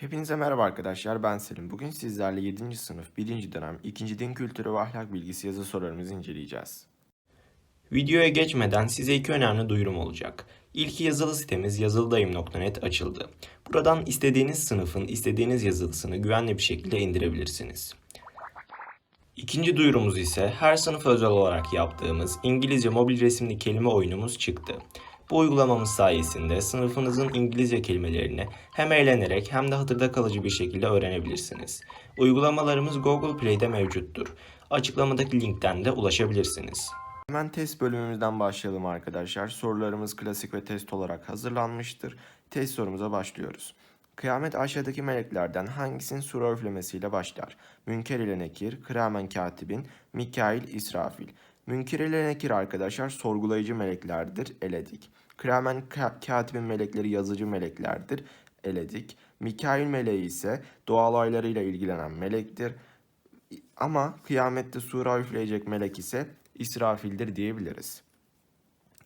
Hepinize merhaba arkadaşlar ben Selim. Bugün sizlerle 7. sınıf 1. dönem 2. din kültürü ve ahlak bilgisi yazı sorularımızı inceleyeceğiz. Videoya geçmeden size iki önemli duyurum olacak. İlki yazılı sitemiz yazılıdayım.net açıldı. Buradan istediğiniz sınıfın istediğiniz yazılısını güvenli bir şekilde indirebilirsiniz. İkinci duyurumuz ise her sınıf özel olarak yaptığımız İngilizce mobil resimli kelime oyunumuz çıktı. Bu uygulamamız sayesinde sınıfınızın İngilizce kelimelerini hem eğlenerek hem de hatırda kalıcı bir şekilde öğrenebilirsiniz. Uygulamalarımız Google Play'de mevcuttur. Açıklamadaki linkten de ulaşabilirsiniz. Hemen test bölümümüzden başlayalım arkadaşlar. Sorularımız klasik ve test olarak hazırlanmıştır. Test sorumuza başlıyoruz. Kıyamet aşağıdaki meleklerden hangisinin sura üflemesiyle başlar? Münker ile Nekir, Kıramen Katibin, Mikail, İsrafil. Münker ile Nekir arkadaşlar sorgulayıcı meleklerdir, eledik. Kıramen Ka- Katibin melekleri yazıcı meleklerdir, eledik. Mikail meleği ise doğal olaylarıyla ilgilenen melektir. Ama kıyamette sura üfleyecek melek ise İsrafil'dir diyebiliriz.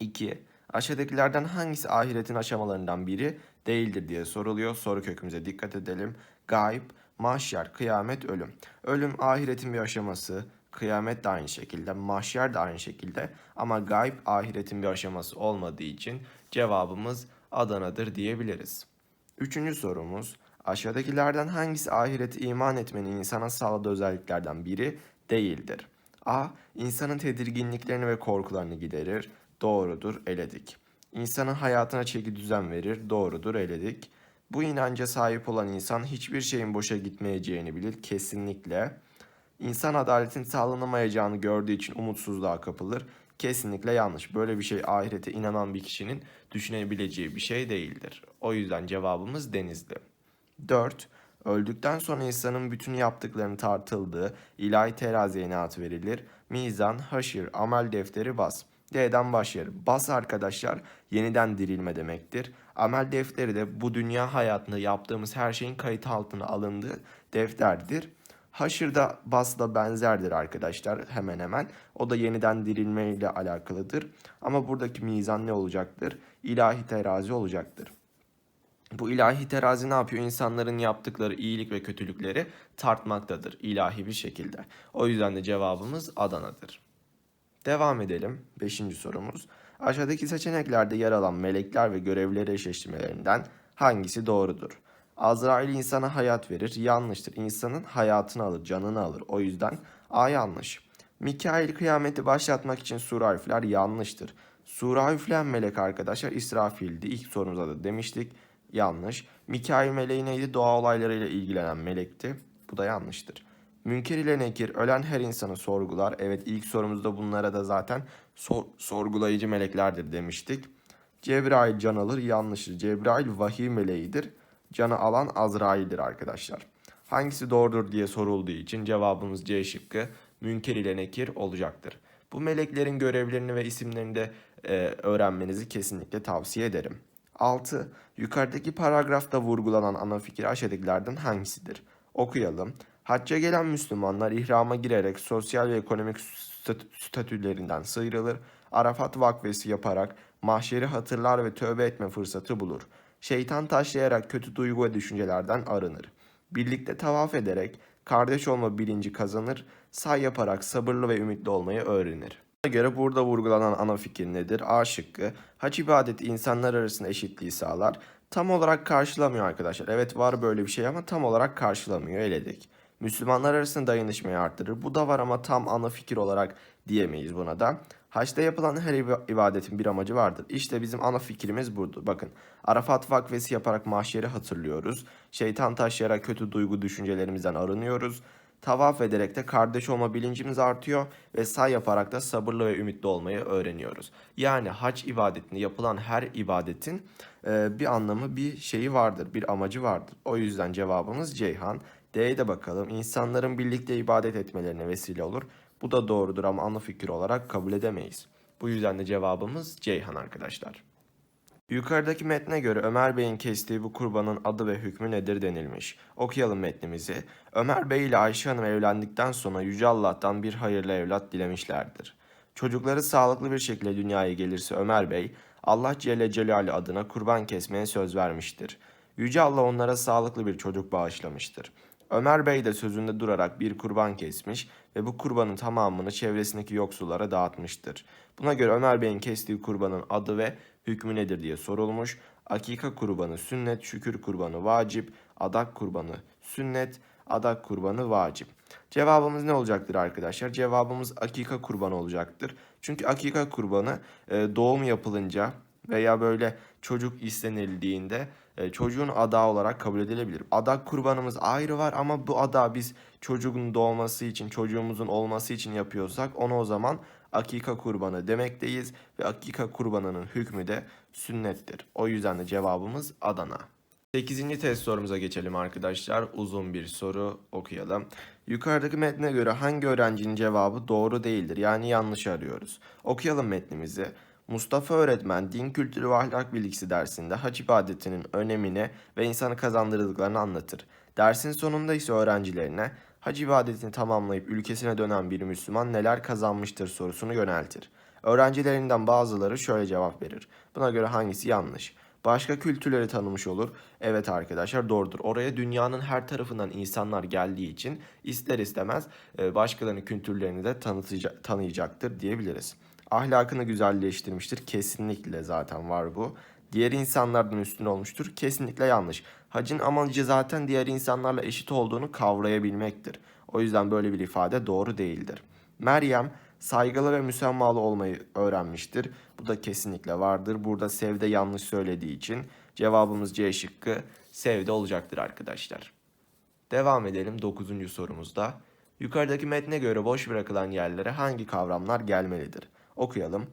2. Aşağıdakilerden hangisi ahiretin aşamalarından biri değildir diye soruluyor. Soru kökümüze dikkat edelim. Gayb, mahşer, kıyamet, ölüm. Ölüm ahiretin bir aşaması, kıyamet de aynı şekilde, mahşer de aynı şekilde ama gayb ahiretin bir aşaması olmadığı için cevabımız Adana'dır diyebiliriz. Üçüncü sorumuz. Aşağıdakilerden hangisi ahirete iman etmenin insana sağladığı özelliklerden biri değildir? A. İnsanın tedirginliklerini ve korkularını giderir. Doğrudur, eledik. İnsanın hayatına çeki düzen verir. Doğrudur, eledik. Bu inanca sahip olan insan hiçbir şeyin boşa gitmeyeceğini bilir. Kesinlikle. İnsan adaletin sağlanamayacağını gördüğü için umutsuzluğa kapılır. Kesinlikle yanlış. Böyle bir şey ahirete inanan bir kişinin düşünebileceği bir şey değildir. O yüzden cevabımız denizli. 4. Öldükten sonra insanın bütün yaptıklarını tartıldığı ilahi teraziye naat verilir. Mizan, haşir, amel defteri, bas. D'den başlarım. Bas arkadaşlar yeniden dirilme demektir. Amel defteri de bu dünya hayatında yaptığımız her şeyin kayıt altına alındığı defterdir. Haşır da basla benzerdir arkadaşlar hemen hemen. O da yeniden dirilme ile alakalıdır. Ama buradaki mizan ne olacaktır? İlahi terazi olacaktır. Bu ilahi terazi ne yapıyor? İnsanların yaptıkları iyilik ve kötülükleri tartmaktadır ilahi bir şekilde. O yüzden de cevabımız Adana'dır. Devam edelim. Beşinci sorumuz. Aşağıdaki seçeneklerde yer alan melekler ve görevleri eşleştirmelerinden hangisi doğrudur? Azrail insana hayat verir. Yanlıştır. İnsanın hayatını alır, canını alır. O yüzden A yanlış. Mikail kıyameti başlatmak için sura. Yanlıştır. Sura üfleyen melek arkadaşlar İsrafil'di. İlk sorumuza da demiştik. Yanlış. Mikail meleği neydi? Doğa olaylarıyla ilgilenen melekti. Bu da yanlıştır. Münker ile Nekir ölen her insanı sorgular. Evet ilk sorumuzda bunlara da zaten sor- sorgulayıcı meleklerdir demiştik. Cebrail can alır yanlıştır. Cebrail vahiy meleğidir. Canı alan Azrail'dir arkadaşlar. Hangisi doğrudur diye sorulduğu için cevabımız C şıkkı Münker ile Nekir olacaktır. Bu meleklerin görevlerini ve isimlerini de e, öğrenmenizi kesinlikle tavsiye ederim. 6. Yukarıdaki paragrafta vurgulanan ana fikir aşağıdakilerden hangisidir? Okuyalım. Hacca gelen Müslümanlar ihrama girerek sosyal ve ekonomik statü- statülerinden sıyrılır. Arafat vakfesi yaparak mahşeri hatırlar ve tövbe etme fırsatı bulur. Şeytan taşlayarak kötü duygu ve düşüncelerden arınır. Birlikte tavaf ederek kardeş olma bilinci kazanır. Say yaparak sabırlı ve ümitli olmayı öğrenir. Buna göre burada vurgulanan ana fikir nedir? A şıkkı. Hac ibadeti insanlar arasında eşitliği sağlar. Tam olarak karşılamıyor arkadaşlar. Evet var böyle bir şey ama tam olarak karşılamıyor eledik. Müslümanlar arasında dayanışmayı arttırır. Bu da var ama tam ana fikir olarak diyemeyiz buna da. Haçta yapılan her iba- ibadetin bir amacı vardır. İşte bizim ana fikrimiz budur. Bakın Arafat vakfesi yaparak mahşeri hatırlıyoruz. Şeytan taşlayarak kötü duygu düşüncelerimizden arınıyoruz. Tavaf ederek de kardeş olma bilincimiz artıyor ve say yaparak da sabırlı ve ümitli olmayı öğreniyoruz. Yani hac ibadetinde yapılan her ibadetin e, bir anlamı, bir şeyi vardır, bir amacı vardır. O yüzden cevabımız Ceyhan. D'ye de bakalım. İnsanların birlikte ibadet etmelerine vesile olur. Bu da doğrudur ama ana fikir olarak kabul edemeyiz. Bu yüzden de cevabımız Ceyhan arkadaşlar. Yukarıdaki metne göre Ömer Bey'in kestiği bu kurbanın adı ve hükmü nedir denilmiş. Okuyalım metnimizi. Ömer Bey ile Ayşe Hanım evlendikten sonra Yüce Allah'tan bir hayırlı evlat dilemişlerdir. Çocukları sağlıklı bir şekilde dünyaya gelirse Ömer Bey, Allah Celle Celaluhu adına kurban kesmeye söz vermiştir. Yüce Allah onlara sağlıklı bir çocuk bağışlamıştır. Ömer Bey de sözünde durarak bir kurban kesmiş ve bu kurbanın tamamını çevresindeki yoksullara dağıtmıştır. Buna göre Ömer Bey'in kestiği kurbanın adı ve hükmü nedir diye sorulmuş. Akika kurbanı sünnet, şükür kurbanı vacip, adak kurbanı sünnet, adak kurbanı vacip. Cevabımız ne olacaktır arkadaşlar? Cevabımız akika kurbanı olacaktır. Çünkü akika kurbanı e, doğum yapılınca veya böyle çocuk istenildiğinde çocuğun adağı olarak kabul edilebilir. Adak kurbanımız ayrı var ama bu adağı biz çocuğun doğması için, çocuğumuzun olması için yapıyorsak onu o zaman akika kurbanı demekteyiz ve akika kurbanının hükmü de sünnettir. O yüzden de cevabımız Adana. 8. test sorumuza geçelim arkadaşlar. Uzun bir soru okuyalım. Yukarıdaki metne göre hangi öğrencinin cevabı doğru değildir? Yani yanlış arıyoruz. Okuyalım metnimizi. Mustafa öğretmen din kültürü ve ahlak bilgisi dersinde hac ibadetinin önemini ve insanı kazandırdıklarını anlatır. Dersin sonunda ise öğrencilerine hac ibadetini tamamlayıp ülkesine dönen bir Müslüman neler kazanmıştır sorusunu yöneltir. Öğrencilerinden bazıları şöyle cevap verir. Buna göre hangisi yanlış? Başka kültürleri tanımış olur. Evet arkadaşlar doğrudur. Oraya dünyanın her tarafından insanlar geldiği için ister istemez e, başkalarının kültürlerini de tanıyacaktır diyebiliriz. Ahlakını güzelleştirmiştir. Kesinlikle zaten var bu. Diğer insanlardan üstün olmuştur. Kesinlikle yanlış. Hacın amacı zaten diğer insanlarla eşit olduğunu kavrayabilmektir. O yüzden böyle bir ifade doğru değildir. Meryem saygılı ve müsemmalı olmayı öğrenmiştir. Bu da kesinlikle vardır. Burada Sevde yanlış söylediği için cevabımız C şıkkı Sevde olacaktır arkadaşlar. Devam edelim 9. sorumuzda. Yukarıdaki metne göre boş bırakılan yerlere hangi kavramlar gelmelidir? Okuyalım.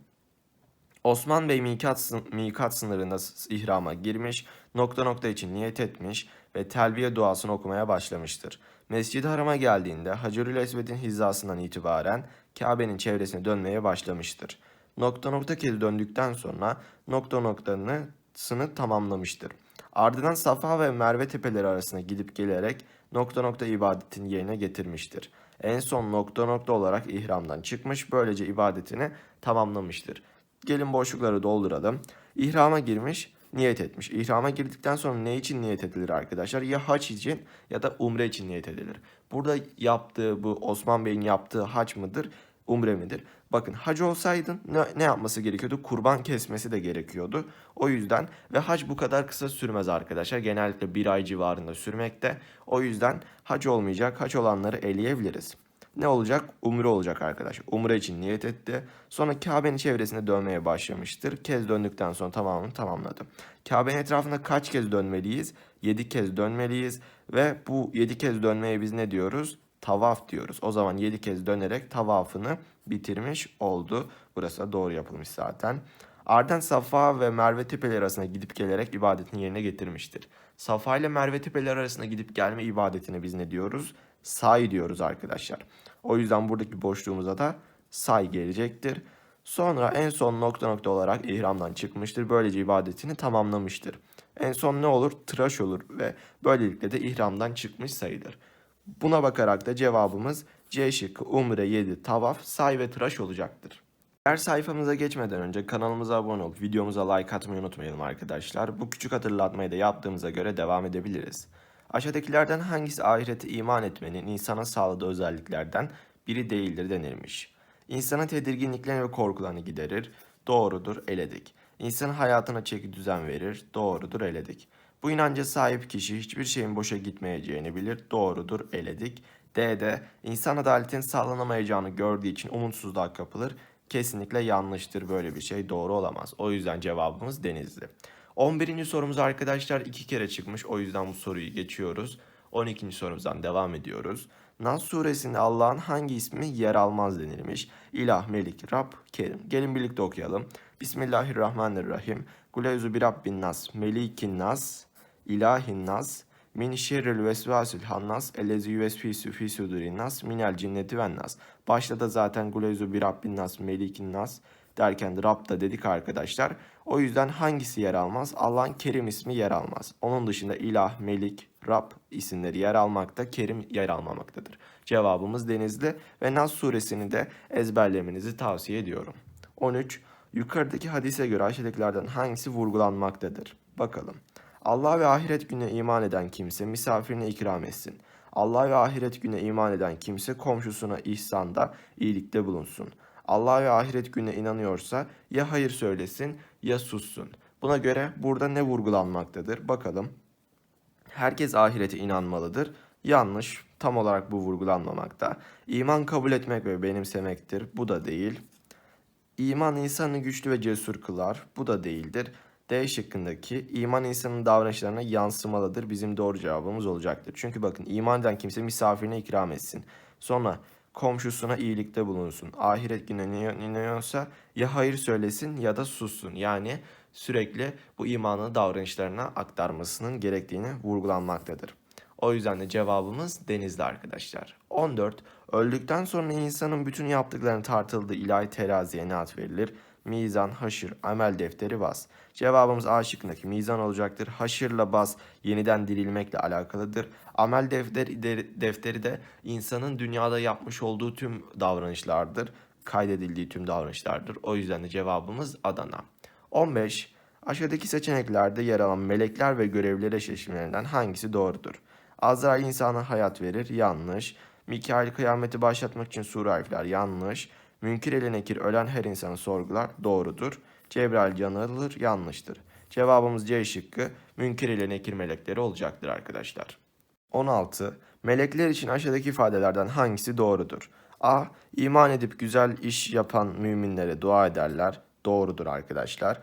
Osman Bey mikat, mikat sınırında ihrama girmiş, nokta nokta için niyet etmiş ve telbiye duasını okumaya başlamıştır. Mescid-i Haram'a geldiğinde Hacerül Esved'in hizasından itibaren Kabe'nin çevresine dönmeye başlamıştır. Nokta nokta kez döndükten sonra nokta noktasını tamamlamıştır. Ardından Safa ve Merve tepeleri arasına gidip gelerek nokta nokta ibadetini yerine getirmiştir. En son nokta nokta olarak ihramdan çıkmış, böylece ibadetini tamamlamıştır. Gelin boşlukları dolduralım. İhrama girmiş, niyet etmiş. İhrama girdikten sonra ne için niyet edilir arkadaşlar? Ya haç için ya da umre için niyet edilir. Burada yaptığı bu Osman Bey'in yaptığı haç mıdır? Umre midir? Bakın hac olsaydın ne, ne yapması gerekiyordu? Kurban kesmesi de gerekiyordu. O yüzden ve hac bu kadar kısa sürmez arkadaşlar. Genellikle bir ay civarında sürmekte. O yüzden hac olmayacak. Hac olanları eleyebiliriz. Ne olacak? Umre olacak arkadaşlar. Umre için niyet etti. Sonra Kabe'nin çevresinde dönmeye başlamıştır. Kez döndükten sonra tamamını tamamladı. Kabe'nin etrafında kaç kez dönmeliyiz? 7 kez dönmeliyiz. Ve bu 7 kez dönmeye biz ne diyoruz? Tavaf diyoruz. O zaman 7 kez dönerek tavafını bitirmiş oldu. Burası da doğru yapılmış zaten. Ardından Safa ve Merve tepeleri arasına gidip gelerek ibadetini yerine getirmiştir. Safa ile Merve tepeleri arasına gidip gelme ibadetine biz ne diyoruz? Say diyoruz arkadaşlar. O yüzden buradaki boşluğumuza da say gelecektir. Sonra en son nokta nokta olarak ihramdan çıkmıştır. Böylece ibadetini tamamlamıştır. En son ne olur? Tıraş olur ve böylelikle de ihramdan çıkmış sayılır. Buna bakarak da cevabımız C şıkkı umre 7 tavaf say ve tıraş olacaktır. Diğer sayfamıza geçmeden önce kanalımıza abone olup videomuza like atmayı unutmayalım arkadaşlar. Bu küçük hatırlatmayı da yaptığımıza göre devam edebiliriz. Aşağıdakilerden hangisi ahirete iman etmenin insana sağladığı özelliklerden biri değildir denilmiş. İnsanın tedirginliklerini ve korkularını giderir. Doğrudur eledik. İnsanın hayatına çeki düzen verir. Doğrudur eledik. Bu inanca sahip kişi hiçbir şeyin boşa gitmeyeceğini bilir. Doğrudur eledik. D'de insan adaletin sağlanamayacağını gördüğü için umutsuzluğa kapılır. Kesinlikle yanlıştır böyle bir şey doğru olamaz. O yüzden cevabımız Denizli. 11. sorumuz arkadaşlar iki kere çıkmış o yüzden bu soruyu geçiyoruz. 12. sorumuzdan devam ediyoruz. Nas suresinde Allah'ın hangi ismi yer almaz denilmiş? İlah, Melik, Rab, Kerim. Gelin birlikte okuyalım. Bismillahirrahmanirrahim. Kuleyzu bir Rabbin nas, Melikin nas, İlahin nas, min şerril vesvasil hannas, ellezi yüvesfisu fi sudurin nas, minel cinneti ven nas. Başta da zaten Kuleyzu bir Rabbin nas, Melikin nas derken de Rab da dedik arkadaşlar. O yüzden hangisi yer almaz? Allah'ın Kerim ismi yer almaz. Onun dışında İlah, Melik, Rab isimleri yer almakta, Kerim yer almamaktadır. Cevabımız Denizli ve Nas suresini de ezberlemenizi tavsiye ediyorum. 13. Yukarıdaki hadise göre aşağıdakilerden hangisi vurgulanmaktadır? Bakalım. Allah ve ahiret gününe iman eden kimse misafirine ikram etsin. Allah ve ahiret gününe iman eden kimse komşusuna ihsanda, iyilikte bulunsun. Allah ve ahiret gününe inanıyorsa ya hayır söylesin ya sussun. Buna göre burada ne vurgulanmaktadır? Bakalım. Herkes ahirete inanmalıdır. Yanlış. Tam olarak bu vurgulanmamakta. İman kabul etmek ve benimsemektir. Bu da değil. İman insanı güçlü ve cesur kılar. Bu da değildir. D şıkkındaki iman insanın davranışlarına yansımalıdır. Bizim doğru cevabımız olacaktır. Çünkü bakın iman eden kimse misafirine ikram etsin. Sonra komşusuna iyilikte bulunsun. Ahiret gününe inanıyorsa ya hayır söylesin ya da sussun. Yani sürekli bu imanı davranışlarına aktarmasının gerektiğini vurgulanmaktadır. O yüzden de cevabımız denizli arkadaşlar. 14. Öldükten sonra insanın bütün yaptıklarını tartıldığı ilahi teraziye ne ad verilir? Mizan, haşır, amel defteri, bas. Cevabımız A şıkkındaki mizan olacaktır. Haşırla bas yeniden dirilmekle alakalıdır. Amel defteri, de- defteri de insanın dünyada yapmış olduğu tüm davranışlardır. Kaydedildiği tüm davranışlardır. O yüzden de cevabımız Adana. 15. Aşağıdaki seçeneklerde yer alan melekler ve görevliler eşleşmelerinden hangisi doğrudur? Azrail insana hayat verir, yanlış. Mikail kıyameti başlatmak için sure harfler, yanlış. Münkir ile nekir ölen her insanı sorgular, doğrudur. Cebrail canı yanlıştır. Cevabımız C şıkkı, münkir ile nekir melekleri olacaktır arkadaşlar. 16. Melekler için aşağıdaki ifadelerden hangisi doğrudur? A. İman edip güzel iş yapan müminlere dua ederler. Doğrudur arkadaşlar.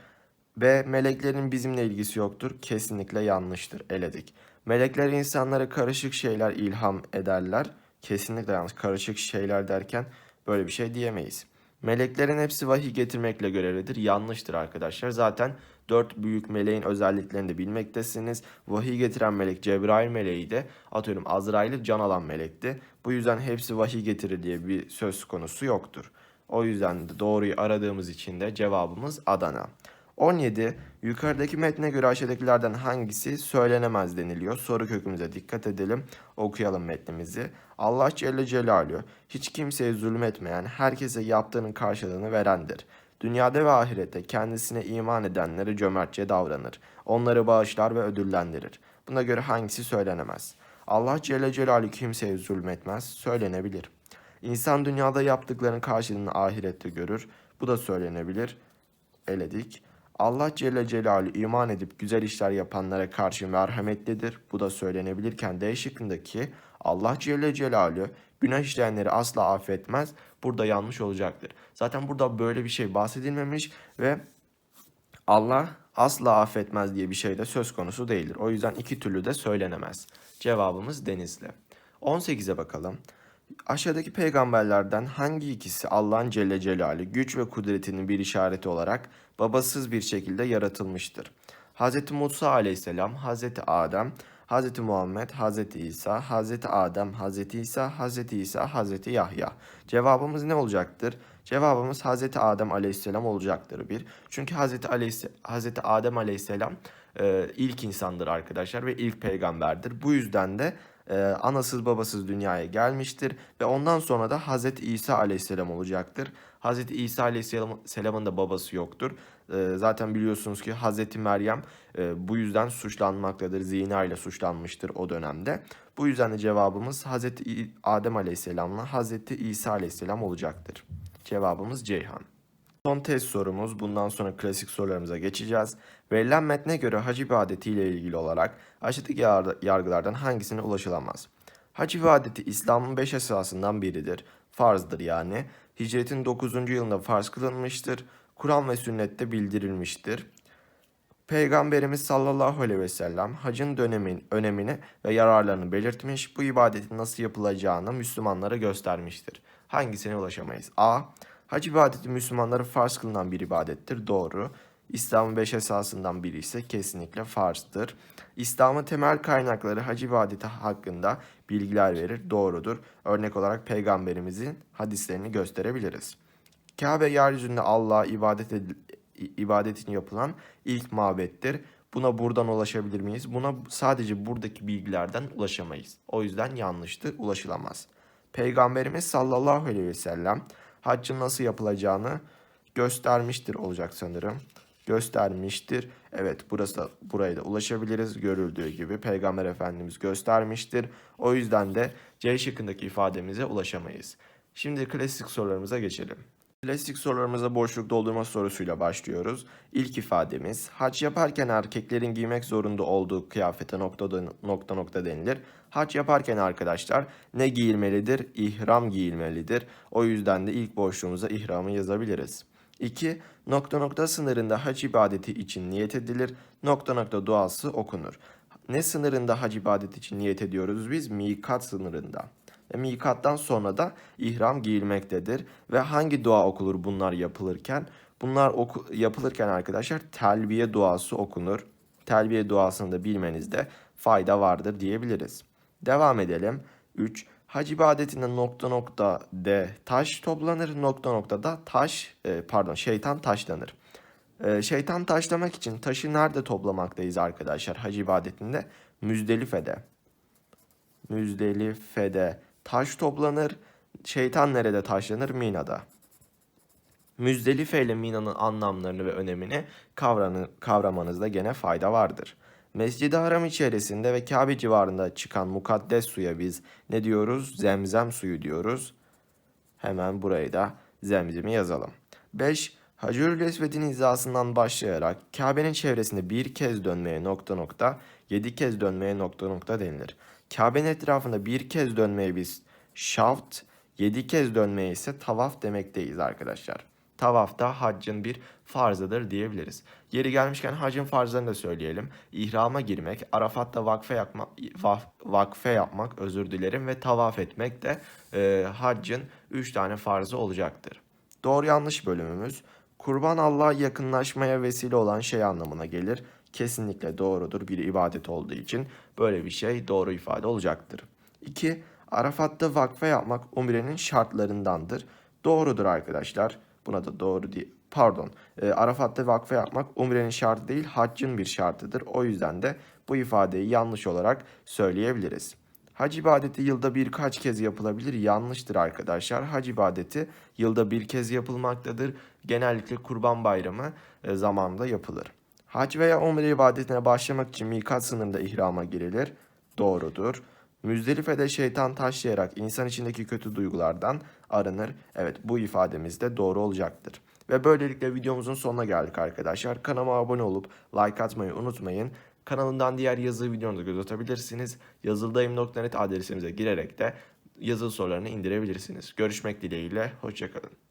B. Meleklerin bizimle ilgisi yoktur. Kesinlikle yanlıştır. Eledik. Melekler insanlara karışık şeyler ilham ederler. Kesinlikle yanlış. Karışık şeyler derken böyle bir şey diyemeyiz. Meleklerin hepsi vahiy getirmekle görevlidir. Yanlıştır arkadaşlar. Zaten dört büyük meleğin özelliklerini de bilmektesiniz. Vahiy getiren melek Cebrail meleği de atıyorum Azrail'i can alan melekti. Bu yüzden hepsi vahiy getirir diye bir söz konusu yoktur. O yüzden de doğruyu aradığımız için de cevabımız Adana. 17. Yukarıdaki metne göre aşağıdakilerden hangisi söylenemez deniliyor. Soru kökümüze dikkat edelim. Okuyalım metnimizi. Allah Celle Celaluhu hiç kimseye zulmetmeyen, herkese yaptığının karşılığını verendir. Dünyada ve ahirette kendisine iman edenlere cömertçe davranır. Onları bağışlar ve ödüllendirir. Buna göre hangisi söylenemez? Allah Celle Celaluhu kimseye zulmetmez, söylenebilir. İnsan dünyada yaptıklarının karşılığını ahirette görür. Bu da söylenebilir. Eledik. Allah Celle Celaluhu iman edip güzel işler yapanlara karşı merhametlidir. Bu da söylenebilirken D şıkkındaki Allah Celle Celaluhu günah işleyenleri asla affetmez. Burada yanlış olacaktır. Zaten burada böyle bir şey bahsedilmemiş ve Allah asla affetmez diye bir şey de söz konusu değildir. O yüzden iki türlü de söylenemez. Cevabımız Denizli. 18'e bakalım. Aşağıdaki peygamberlerden hangi ikisi Allah'ın Celle Celaluhu güç ve kudretinin bir işareti olarak babasız bir şekilde yaratılmıştır? Hz. Musa aleyhisselam, Hz. Adem, Hz. Muhammed, Hz. İsa, Hz. Adem, Hz. İsa, Hz. İsa, Hz. Yahya. Cevabımız ne olacaktır? Cevabımız Hz. Adem aleyhisselam olacaktır bir. Çünkü Hz. Aleyhisse, Hz. Adem aleyhisselam e, ilk insandır arkadaşlar ve ilk peygamberdir. Bu yüzden de e, anasız babasız dünyaya gelmiştir ve ondan sonra da Hz. İsa aleyhisselam olacaktır. Hz. İsa aleyhisselamın da babası yoktur. E, zaten biliyorsunuz ki Hz. Meryem e, bu yüzden suçlanmaktadır. Zina ile suçlanmıştır o dönemde. Bu yüzden de cevabımız Hz. İ- Adem aleyhisselamla Hz. İsa aleyhisselam olacaktır. Cevabımız Ceyhan. Son test sorumuz. Bundan sonra klasik sorularımıza geçeceğiz. Verilen metne göre hac ibadeti ile ilgili olarak aşağıdaki yar- yargılardan hangisine ulaşılamaz? Hac ibadeti İslam'ın beş esasından biridir. Farzdır yani. Hicretin 9. yılında farz kılınmıştır. Kur'an ve sünnette bildirilmiştir. Peygamberimiz sallallahu aleyhi ve sellem hacın dönemin önemini ve yararlarını belirtmiş, bu ibadetin nasıl yapılacağını Müslümanlara göstermiştir. Hangisine ulaşamayız? A. Hac ibadeti Müslümanlara farz kılınan bir ibadettir. Doğru. İslam'ın beş esasından biri ise kesinlikle farzdır. İslam'ın temel kaynakları hac ibadeti hakkında bilgiler verir. Doğrudur. Örnek olarak peygamberimizin hadislerini gösterebiliriz. Kabe yeryüzünde Allah'a ibadet ibadetin yapılan ilk mabettir. Buna buradan ulaşabilir miyiz? Buna sadece buradaki bilgilerden ulaşamayız. O yüzden yanlıştı, ulaşılamaz. Peygamberimiz sallallahu aleyhi ve sellem haccın nasıl yapılacağını göstermiştir olacak sanırım. göstermiştir. Evet burası da buraya da ulaşabiliriz. Görüldüğü gibi Peygamber Efendimiz göstermiştir. O yüzden de C şıkkındaki ifademize ulaşamayız. Şimdi klasik sorularımıza geçelim. Klasik sorularımıza boşluk doldurma sorusuyla başlıyoruz. İlk ifademiz hac yaparken erkeklerin giymek zorunda olduğu kıyafete nokta nokta nokta denilir. Hac yaparken arkadaşlar ne giyilmelidir? İhram giyilmelidir. O yüzden de ilk boşluğumuza ihramı yazabiliriz. 2. Nokta nokta sınırında hac ibadeti için niyet edilir. Nokta nokta duası okunur. Ne sınırında hac ibadeti için niyet ediyoruz biz? Mikat sınırında. Ve mikattan sonra da ihram giyilmektedir. Ve hangi dua okulur bunlar yapılırken? Bunlar oku- yapılırken arkadaşlar telbiye duası okunur. Telbiye duasını da bilmenizde fayda vardır diyebiliriz. Devam edelim. 3. Hac ibadetinde nokta nokta de taş toplanır. Nokta nokta da taş e, pardon şeytan taşlanır. E, şeytan taşlamak için taşı nerede toplamaktayız arkadaşlar hac ibadetinde? Müzdelife'de. Müzdelife'de taş toplanır. Şeytan nerede taşlanır? Mina'da. Müzdelife ile Mina'nın anlamlarını ve önemini kavranı, kavramanızda gene fayda vardır. Mescid-i Haram içerisinde ve Kabe civarında çıkan mukaddes suya biz ne diyoruz? Zemzem suyu diyoruz. Hemen burayı da zemzemi yazalım. 5. Hacerül Esved'in hizasından başlayarak Kabe'nin çevresinde bir kez dönmeye nokta nokta, yedi kez dönmeye nokta nokta denilir. Kabe'nin etrafında bir kez dönmeye biz şaft, yedi kez dönmeye ise tavaf demekteyiz arkadaşlar. Tavaf da haccın bir farzıdır diyebiliriz. Yeri gelmişken haccın farzlarını da söyleyelim. İhrama girmek, Arafat'ta vakfe yapmak, vakfe yapmak özür dilerim ve tavaf etmek de e, haccın 3 tane farzı olacaktır. Doğru yanlış bölümümüz kurban Allah'a yakınlaşmaya vesile olan şey anlamına gelir. Kesinlikle doğrudur bir ibadet olduğu için böyle bir şey doğru ifade olacaktır. 2. Arafat'ta vakfe yapmak umrenin şartlarındandır. Doğrudur arkadaşlar. Buna da doğru diye pardon. E, Arafat'ta vakfe yapmak umrenin şartı değil haccın bir şartıdır. O yüzden de bu ifadeyi yanlış olarak söyleyebiliriz. Hac ibadeti yılda birkaç kez yapılabilir. Yanlıştır arkadaşlar. Hac ibadeti yılda bir kez yapılmaktadır. Genellikle Kurban Bayramı e, zamanında yapılır. Hac veya umre ibadetine başlamak için mikat sınırında ihrama girilir. Doğrudur. Müzdelife'de şeytan taşlayarak insan içindeki kötü duygulardan arınır. Evet bu ifademiz de doğru olacaktır. Ve böylelikle videomuzun sonuna geldik arkadaşlar. Kanalıma abone olup like atmayı unutmayın. Kanalından diğer yazılı videonuzu göz atabilirsiniz. Yazıldayım.net adresimize girerek de yazılı sorularını indirebilirsiniz. Görüşmek dileğiyle, hoşçakalın.